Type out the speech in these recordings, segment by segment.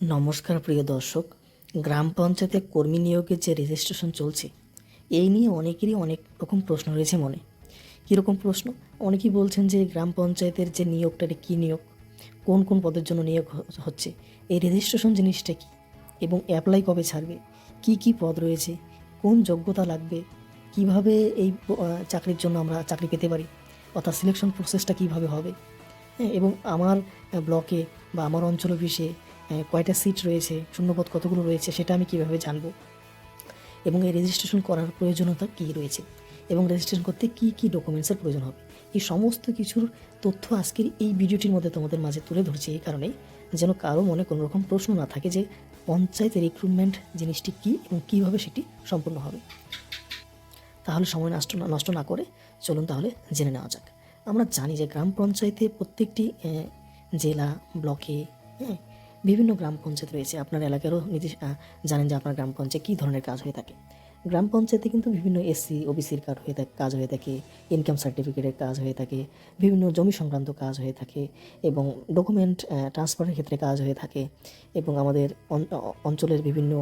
নমস্কার, প্রিয় দর্শক। গ্রাম পঞ্চায়েতে কর্মী নিয়োগের যে রেজিস্ট্রেশন চলছে, এই নিয়ে অনেকেরই অনেক রকম প্রশ্ন রয়েছে মনে। কীরকম প্রশ্ন? অনেকেই বলছেন যে গ্রাম পঞ্চায়েতের যে নিয়োগটা কী নিয়োগ? কোন কোন পদের জন্য নিয়োগ হচ্ছে? এই রেজিস্ট্রেশন জিনিসটা কী? এবং অ্যাপ্লাই কবে ছাড়বে? কি কি পদ রয়েছে? কোন যোগ্যতা লাগবে? কীভাবে এই চাকরির জন্য আমরা চাকরি পেতে পারি? অর্থাৎ সিলেকশন প্রসেসটা কীভাবে হবে? হ্যাঁ এবং আমার ব্লকে বা আমার অঞ্চল অফিসে কয়টা সিট রয়েছে, শূন্যপদ কতগুলো রয়েছে, সেটা আমি কীভাবে জানব? এবং এই রেজিস্ট্রেশন করার প্রয়োজনীয়তা কী রয়েছে? এবং রেজিস্ট্রেশন করতে কী কী ডকুমেন্টসের প্রয়োজন হবে? এই সমস্ত কিছুর তথ্য আজকের এই ভিডিওটির মধ্যে তোমাদের মাঝে তুলে ধরছি এই কারণেই যেন কারও মনে কোনো রকম প্রশ্ন না থাকে যে পঞ্চায়েত রিক্রুটমেন্ট জিনিসটি কী এবং কীভাবে সেটি সম্পূর্ণ হবে। তাহলে সময় নষ্ট নষ্ট না করে চলুন তাহলে জেনে নেওয়া যাক। আমরা জানি যে গ্রাম পঞ্চায়েতে প্রত্যেকটি জেলা, ব্লকে হ্যাঁ বিভিন্ন গ্রাম পঞ্চায়েত রয়েছে। আপনার এলাকারও আহ, জানেন যে আপনার গ্রাম পঞ্চায়েত কী ধরনের কাজ হয়ে থাকে। গ্রাম পঞ্চায়েতে কিন্তু বিভিন্ন এসসি ওবিসির কার্ড হয়ে থাকে কাজ হয়ে থাকে ইনকাম সার্টিফিকেটের কাজ হয়ে থাকে বিভিন্ন জমি সংক্রান্ত কাজ হয়ে থাকে এবং ডকুমেন্ট ট্রান্সফারের ক্ষেত্রে কাজ হয়ে থাকে এবং আমাদের অঞ্চলের বিভিন্ন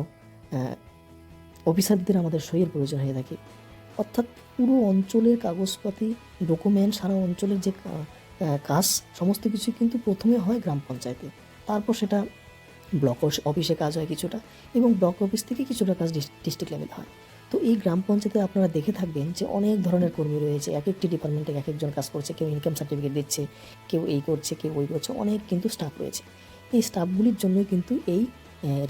অফিসারদের আমাদের সইয়ের প্রয়োজন হয়ে থাকে। অর্থাৎ পুরো অঞ্চলের কাগজপাতি ডকুমেন্ট সারা অঞ্চলের যে কাজ সমস্ত কিছু কিন্তু প্রথমে হয় গ্রাম পঞ্চায়েতে। তারপর সেটা ব্লক অফিসে কাজ হয় কিছুটা এবং ব্লক অফিস থেকে কিছুটা কাজ ডিস্ট্রিক্ট লেভেল হয়। তো এই গ্রাম পঞ্চায়েতে আপনারা দেখে থাকবেন যে অনেক ধরনের কর্মী রয়েছে, এক একটি ডিপার্টমেন্টে এক একজন কাজ করছে, কেউ ইনকাম সার্টিফিকেট দিচ্ছে, কেউ এই করছে, কেউ ওই করছে, অনেক কিন্তু স্টাফ রয়েছে। এই স্টাফগুলির জন্যই কিন্তু এই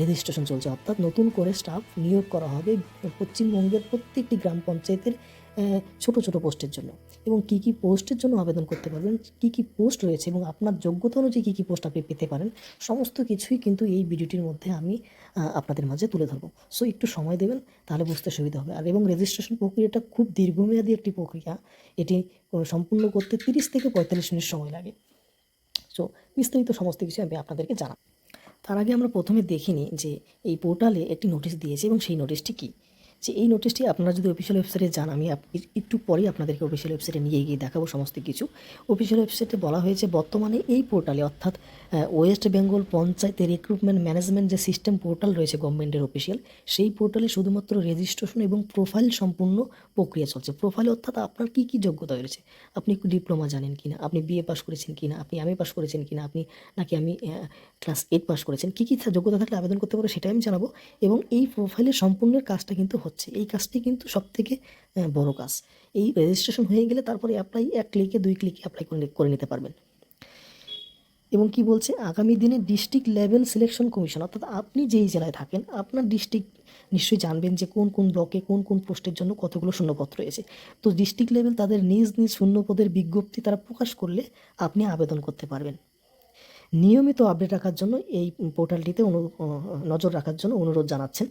রেজিস্ট্রেশন চলছে। অর্থাৎ নতুন করে স্টাফ নিয়োগ করা হবে। পশ্চিমবঙ্গের প্রত্যেকটি গ্রাম পঞ্চায়েতের ছোট ছোট পোস্টের জন্য। এবং কি কি পোস্টের জন্য আবেদন করতে পারবেন, কি কি পোস্ট রয়েছে এবং আপনার যোগ্যতা অনুযায়ী কী কী পোস্ট আপনি পেতে পারেন, সমস্ত কিছুই কিন্তু এই ভিডিওটির মধ্যে আমি আপনাদের মাঝে তুলে ধরবো। সো একটু সময় দেবেন, তাহলে বুঝতে সুবিধা হবে। আর এবং রেজিস্ট্রেশন প্রক্রিয়াটা খুব দীর্ঘমেয়াদী একটি প্রক্রিয়া। এটি সম্পূর্ণ করতে তিরিশ থেকে পঁয়তাল্লিশ মিনিট সময় লাগে। সো বিস্তারিত সমস্ত কিছু আমি আপনাদেরকে জানাব। তার আগে আমরা প্রথমে দেখিনি যে এই পোর্টালে একটি নোটিশ দিয়েছে এবং সেই নোটিশটি কী। যে এই নোটিশটি আপনারা যদি অফিসিয়াল ওয়েবসাইটে যান, আমি একটু পরেই আপনাদেরকে অফিসিয়াল ওয়েবসাইটে নিয়ে গিয়ে দেখাবো সমস্ত কিছু। অফিসিয়াল ওয়েবসাইটে বলা হয়েছে, বর্তমানে এই পোর্টালে অর্থাৎ West Bengal panchayat recruitment management যে সিস্টেম পোর্টাল রয়েছে গভর্নমেন্টের অফিসিয়াল সেই পোর্টালে শুধুমাত্র রেজিস্ট্রেশন এবং প্রোফাইল সম্পূর্ণ প্রক্রিয়া চলছে। প্রোফাইল অর্থাৎ আপনার কী কী যোগ্যতা রয়েছে? আপনি ডিপ্লোমা জানেন কি না আপনি বিএ পাস করেছেন কি না আপনি এমএ পাস করেছেন কি না আপনি নাকি আমি ক্লাস এইট পাস করেছেন? কী কী যোগ্যতা থাকলে আবেদন করতে পারো সেটাই আমি জানাব। এবং এই প্রোফাইলের সম্পূর্ণের কাজটা কিন্তু হচ্ছে। এই কাজটি কিন্তু সবথেকে আহ, বড় কাজ। এই রেজিস্ট্রেশন হয়ে গেলে তারপরে অ্যাপ্লাই এক ক্লিকে দুই ক্লিকে অ্যাপ্লাই করে নিতে পারবেন। এবং কি বলছে? আগামী দিনে ডিস্ট্রিক্ট লেভেল সিলেকশন কমিশন অর্থাৎ আপনি যেই জেলায় থাকেন আপনার ডিস্ট্রিক্ট নিশ্চয়ই জানবেন যে কোন কোন ব্লকে কোন কোন পোস্টের জন্য কতগুলো শূন্যপদ রয়েছে। তো ডিস্ট্রিক্ট লেভেল তাদের নিজ নিজ শূন্যপদের বিজ্ঞপ্তি তারা প্রকাশ করলে আপনি আবেদন করতে পারবেন। নিয়মিত আপডেট রাখার জন্য এই পোর্টালটিতে অনু নজর রাখার জন্য অনুরোধ জানাচ্ছেন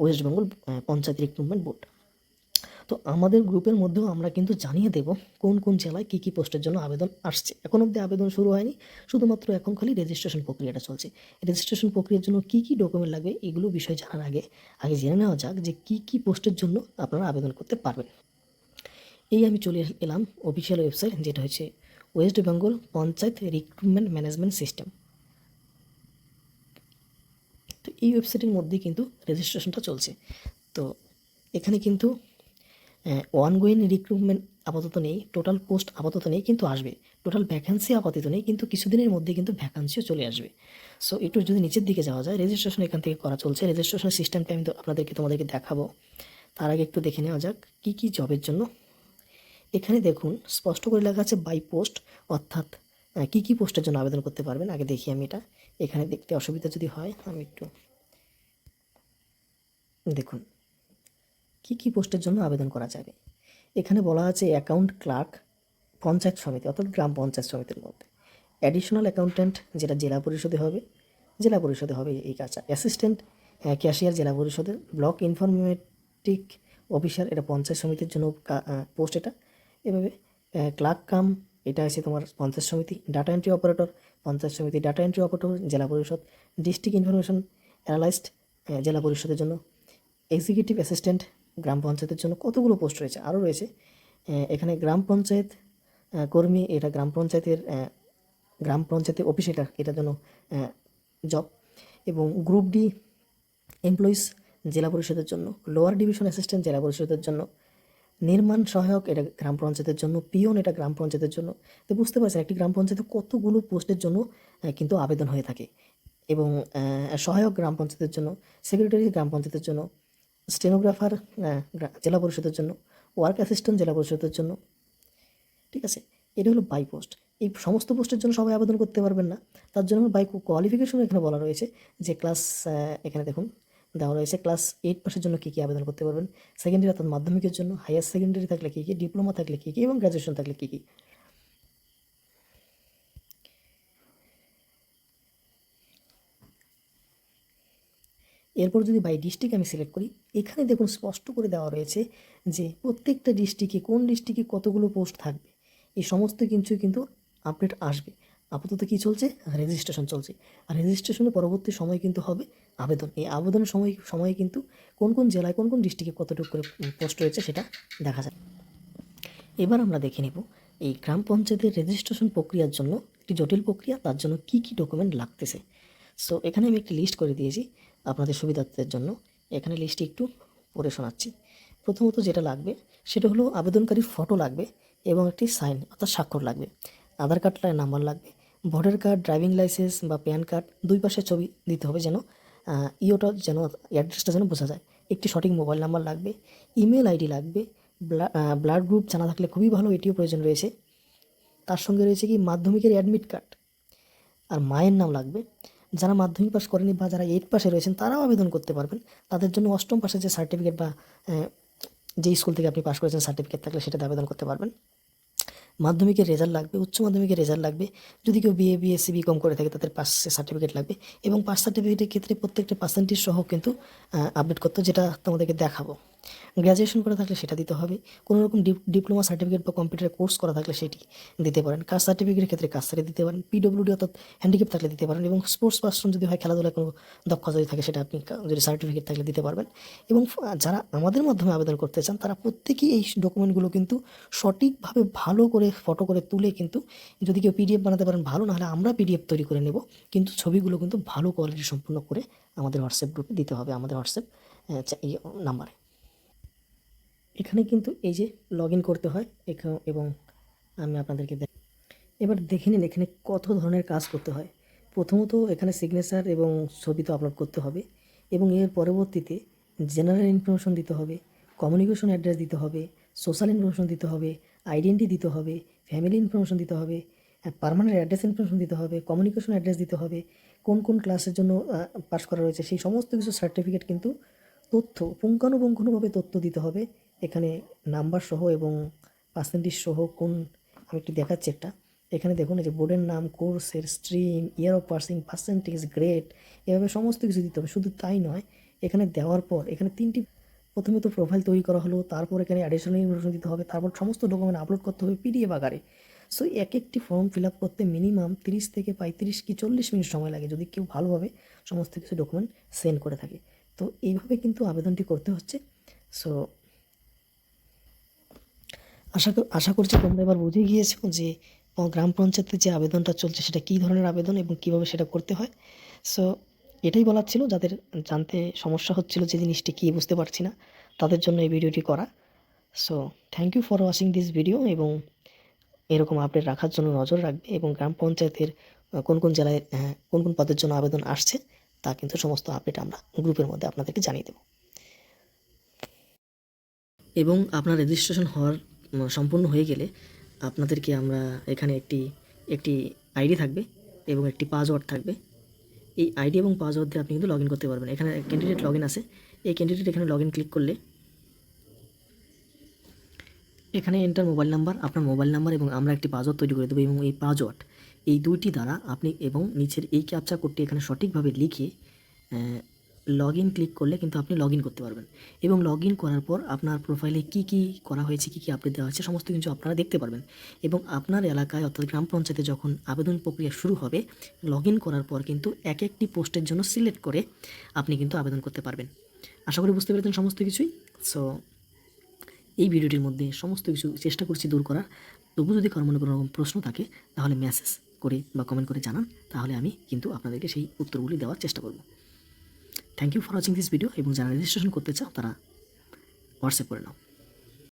West Bengal panchayat recruitment board তো আমাদের গ্রুপের মধ্যেও আমরা কিন্তু জানিয়ে দেব কোন কোন জেলায় কী কী পোস্টের জন্য আবেদন আসছে। এখন অবধি আবেদন শুরু হয়নি, শুধুমাত্র এখন খালি রেজিস্ট্রেশন প্রক্রিয়াটা চলছে। রেজিস্ট্রেশন প্রক্রিয়ার জন্য কী কী ডকুমেন্ট লাগবে এগুলো বিষয় জানার আগে আগে জেনে নেওয়া যাক যে কী কী পোস্টের জন্য আপনারা আবেদন করতে পারবেন। এই আমি চলে এলাম অফিসিয়াল ওয়েবসাইট যেটা হচ্ছে West Bengal panchayat recruitment management system তো এই ওয়েবসাইটের মধ্যে কিন্তু রেজিস্ট্রেশনটা চলছে। তো এখানে কিন্তু ওয়ান গোয়িং রিক্রুটমেন্ট আপাতত নেই টোটাল পোস্ট আপাতত নেই কিন্তু আসবে। টোটাল ভ্যাকান্সি আপাতত নেই কিন্তু কিছুদিনের মধ্যে কিন্তু ভ্যাকান্সিও চলে আসবে। সো একটু যদি নিচের দিকে যাওয়া যায় রেজিস্ট্রেশন এখান থেকে করা চলছে। রেজিস্ট্রেশন সিস্টেমটা আমি আপনাদেরকে তোমাদেরকে দেখাবো। তার আগে একটু দেখে নেওয়া যাক, কী কী জবের জন্য এখানে দেখুন, স্পষ্ট করে লেখা আছে বাই পোস্ট অর্থাৎ কী কী পোস্টের জন্য আবেদন করতে পারবেন? আগে দেখি আমি এটা। এখানে দেখতে অসুবিধা যদি হয়, আমি একটু দেখুন, কী কী পোস্টের জন্য আবেদন করা যাবে? এখানে বলা আছে অ্যাকাউন্ট ক্লার্ক পঞ্চায়েত সমিতি, অর্থাৎ গ্রাম পঞ্চায়েত সমিতির মধ্যে। অ্যাডিশনাল অ্যাকাউন্ট্যান্ট যেটা জেলা পরিষদে হবে, জেলা পরিষদে হবে এই কাজটা। অ্যাসিস্ট্যান্ট ক্যাশিয়ার জেলা পরিষদের। ব্লক ইনফরমেটিক অফিসার এটা পঞ্চায়েত সমিতির জন্য পোস্ট এটা। এভাবে ক্লার্ক কাম, এটা আছে তোমার পঞ্চায়েত সমিতি, ডাটা এন্ট্রি অপারেটর, পঞ্চায়েত সমিতি ডাটা এন্ট্রি অপারেটর, জেলা পরিষদ, ডিস্ট্রিক্ট ইনফরমেশন অ্যানালাইস্ট জেলা পরিষদের জন্য, এক্সিকিউটিভ অ্যাসিস্ট্যান্ট, গ্রাম পঞ্চায়েতের জন্য কতগুলো পোস্ট রয়েছে? আরও রয়েছে এখানে গ্রাম পঞ্চায়েত কর্মী, এটা গ্রাম পঞ্চায়েতের গ্রাম পঞ্চায়েতের অফিস, এটা, এটার জন্য জব, এবং গ্রুপ ডি, এমপ্লয়িজ, জেলা পরিষদের জন্য, লোয়ার ডিভিশন অ্যাসিস্ট্যান্ট, জেলা পরিষদের জন্য নির্মাণ সহায়ক এটা গ্রাম পঞ্চায়েতের জন্য, পিয়ন এটা গ্রাম পঞ্চায়েতের জন্য। তো বুঝতে পারছেন, একটি গ্রাম পঞ্চায়েতে কতগুলো পোস্টের জন্য কিন্তু আবেদন হয়ে থাকে। এবং সহায়ক গ্রাম পঞ্চায়েতের জন্য, সেক্রেটারি গ্রাম পঞ্চায়েতের জন্য, স্টেনোগ্রাফার জেলা পরিষদের জন্য, ওয়ার্ক অ্যাসিস্ট্যান্ট জেলা পরিষদের জন্য, ঠিক আছে? এটা হলো বাই পোস্ট। এই সমস্ত পোস্টের জন্য সবাই আবেদন করতে পারবেন না। তার জন্য বাই কোয়ালিফিকেশন এখানে বলা রয়েছে যে ক্লাস এখানে দেখুন দেওয়া রয়েছে। ক্লাস এইট পাসের জন্য কী কী আবেদন করতে পারবেন? সেকেন্ডারি অর্থাৎ মাধ্যমিকের জন্য হায়ার সেকেন্ডারি থাকলে কী কী ডিপ্লোমা থাকলে কী কী এবং গ্র্যাজুয়েশন থাকলে কী কী? এরপর যদি বাই ডিস্ট্রিক্ট আমি সিলেক্ট করি, এখানে দেখুন স্পষ্ট করে দেওয়া রয়েছে যে প্রত্যেকটা ডিস্ট্রিক্টে কোন ডিস্ট্রিক্টে কতগুলো পোস্ট থাকবে। এই সমস্ত কিছু কিন্তু আপডেট আসবে। আপাতত কী চলছে? রেজিস্ট্রেশন চলছে। আর রেজিস্ট্রেশনের পরবর্তী সময় কিন্তু হবে। আবেদন, এই আবেদনের সময়, সময়ে কিন্তু কোন কোন জেলায়, কোন কোন ডিস্ট্রিক্টে কতটুকু করে পোস্ট রয়েছে সেটা দেখা যায় এবার আমরা দেখে নেব, এই গ্রাম পঞ্চায়েতের রেজিস্ট্রেশন প্রক্রিয়ার জন্য একটি জটিল প্রক্রিয়া, তার জন্য কি কি ডকুমেন্ট লাগতেছে? সো এখানে আমি একটি লিস্ট করে দিয়েছি আপনাদের সুবিধার্থের জন্য। এখানে লিস্টটি একটু পড়ে শোনাচ্ছি। প্রথমত যেটা লাগবে, সেটা হলো আবেদনকারীর ফটো লাগবে এবং একটি সাইন অর্থাৎ স্বাক্ষর লাগবে। আধার কার্ডটার নাম্বার লাগবে ভোটার কার্ড, ড্রাইভিং লাইসেন্স বা প্যান কার্ড দুই পাশে ছবি দিতে হবে যেন ইওটা যেন, অ্যাড্রেসটা যেন বোঝা যায়। একটি সঠিক মোবাইল নাম্বার লাগবে, ইমেল আইডি লাগবে ব্লাড গ্রুপ জানা থাকলে খুবই ভালো, এটিও প্রয়োজন রয়েছে। তার সঙ্গে রয়েছে কি, মাধ্যমিকের অ্যাডমিট কার্ড। আর মায়ের নাম লাগবে। যারা মাধ্যমিক পাস করেনি বা যারা এইট পাশে রয়েছেন, তারাও আবেদন করতে পারবেন। তাদের জন্য অষ্টম পাশে যে সার্টিফিকেট বা যে স্কুল থেকে আপনি পাস করেছেন সার্টিফিকেট থাকলে সেটাতে আবেদন করতে পারবেন। মাধ্যমিকের রেজাল্ট লাগবে, উচ্চ মাধ্যমিকের রেজাল্ট লাগবে। যদি কেউ বিএ বিএসসি বিকম করে থাকে, তাদের পাস সার্টিফিকেট লাগবে এবং পাস সার্টিফিকেটের ক্ষেত্রে প্রত্যেকটা পার্সেন্টেজ সহ কিন্তু আপডেট করতে যেটা তোমাদেরকে দেখাবো। গ্র্যাজুয়েশন করা থাকলে সেটা দিতে হবে। কোনো রকম ডিপ্লোমা সার্টিফিকেট বা কম্পিউটার কোর্স করা থাকলে সেটি দিতে পারেন। কাস্ট সার্টিফিকেটের ক্ষেত্রে কাস্ট সার্টিফিকেট দিতে পারেন। পিডব্লিউডি অর্থাৎ হ্যান্ডিক্যাপ থাকলে দিতে পারেন এবং স্পোর্টস পার্সন যদি হয়, খেলাধুলায় কোনো দক্ষতা যদি থাকে, সেটা আপনি যদি সার্টিফিকেট থাকলে দিতে পারবেন। এবং যারা আমাদের মাধ্যমে আবেদন করতে চান, তারা প্রত্যেকেই এই ডকুমেন্টগুলো কিন্তু সঠিকভাবে ভালো করে ফটো করে তুলে কিন্তু যদি কেউ পিডিএফ বানাতে পারেন, ভালো নাহলে আমরা পিডিএফ তৈরি করে নেব। কিন্তু ছবিগুলো কিন্তু ভালো কোয়ালিটি সম্পূর্ণ করে আমাদের হোয়াটসঅ্যাপ গ্রুপে দিতে হবে। আমাদের হোয়াটসঅ্যাপ এই নাম্বারে এখানে কিন্তু এই যে লগ করতে হয়, এখানে এবং আমি আপনাদেরকে দেখ, এবার দেখে নিন এখানে কত ধরনের কাজ করতে হয়। প্রথমত এখানে সিগনেচার এবং ছবি তো আপলোড করতে হবে এবং এর পরবর্তীতে জেনারেল ইনফরমেশন দিতে হবে কমিউনিকেশন অ্যাড্রেস দিতে হবে সোশ্যাল ইনফরমেশন দিতে হবে আইডেন্টি দিতে হবে ফ্যামিলি ইনফরমেশন দিতে হবে পারমানেন্ট অ্যাড্রেস ইনফরমেশন দিতে হবে কমিউনিকেশন অ্যাড্রেস দিতে হবে, কোন কোন ক্লাসের জন্য পাস করা রয়েছে, সেই সমস্ত কিছু সার্টিফিকেট কিন্তু তথ্য পুঙ্খানুপুঙ্খানুভাবে তথ্য দিতে হবে। এখানে নাম্বার সহ এবং পার্সেন্টেজ সহ কোন, আমি একটু দেখাচ্ছি একটা। এখানে দেখুন, এই যে বোর্ডের নাম কোর্সের stream year of passing percentage grade এভাবে সমস্ত কিছু দিতে হবে। শুধু তাই নয়, এখানে দেওয়ার পর, এখানে তিনটি, প্রথমে তো প্রোফাইল তৈরি করা হলো, তারপর এখানে অ্যাডিশনাল ইনফরমেশন দিতে হবে, তারপর সমস্ত ডকুমেন্ট আপলোড করতে হবে পিডিএফ আকারে। সো এক একটি ফর্ম ফিল আপ করতে মিনিমাম তিরিশ থেকে পঁয়ত্রিশ কি চল্লিশ মিনিট সময় লাগে, যদি কেউ ভালোভাবে সমস্ত কিছু ডকুমেন্ট সেন্ড করে থাকে। তো, এইভাবে কিন্তু আবেদনটি করতে হচ্ছে। সো আশা আশা করছি তোমরা এবার বুঝে গিয়েছো যে গ্রাম পঞ্চায়েতের যে আবেদনটা চলছে সেটা কী ধরনের আবেদন এবং কীভাবে সেটা করতে হয়? সো এটাই বলার ছিল। যাদের জানতে সমস্যা হচ্ছিল যে জিনিসটি কী বুঝতে পারছি না তাদের জন্য এই ভিডিওটি করা। So thank you for watching this video এবং এরকম আপডেট রাখার জন্য নজর রাখবে এবং গ্রাম পঞ্চায়েতের কোন কোন জেলায় আহ, কোন কোন পদের জন্য আবেদন আসছে তা কিন্তু সমস্ত আপডেট আমরা গ্রুপের মধ্যে আপনাদেরকে জানিয়ে দেবো। এবং আপনার রেজিস্ট্রেশন হওয়ার সম্পূর্ণ হয়ে গেলে আপনাদেরকে আমরা এখানে একটি একটি আইডি থাকবে এবং একটি পাসওয়ার্ড থাকবে। এই আইডি এবং পাসওয়ার্ড দিয়ে আপনি কিন্তু লগ করতে পারবেন। এখানে ক্যান্ডিডেট লগ আছে। এই ক্যান্ডিডেট এখানে লগ ক্লিক করলে এখানে এন্টার মোবাইল নাম্বার আপনার মোবাইল নাম্বার এবং আমরা একটি পাসওয়ার্ড তৈরি করে দেবো এবং এই পাসওয়ার্ড এই দুইটি দ্বারা আপনি এবং নিচের এই ক্যাপচা কোডটি এখানে সঠিকভাবে লিখে লগ ইন ক্লিক করলে কিন্তু আপনি লগ ইন করতে পারবেন। এবং লগ ইন করার পর আপনার প্রোফাইলে কি কি করা হয়েছে, কি কি আপডেট দেওয়া হয়েছে, সমস্ত কিছু আপনারা দেখতে পারবেন। এবং আপনার এলাকায় অর্থাৎ গ্রাম পঞ্চায়েতে যখন আবেদন প্রক্রিয়া শুরু হবে লগ ইন করার পর কিন্তু এক একটি পোস্টের জন্য সিলেক্ট করে আপনি কিন্তু আবেদন করতে পারবেন। আশা করি বুঝতে পেরেছেন সমস্ত কিছুই। সো এই ভিডিওটির মধ্যে সমস্ত কিছু চেষ্টা করছি দূর করার। তবু যদি কারও মনে কোনো রকম প্রশ্ন থাকে, তাহলে মেসেজ করে বা কমেন্ট করে জানান। তাহলে আমি কিন্তু আপনাদেরকে সেই উত্তরগুলি দেওয়ার চেষ্টা করব। Thank you for watching this video এবং যারা রেজিস্ট্রেশন করতে চাও, তারা হোয়াটসঅ্যাপ করে নাও।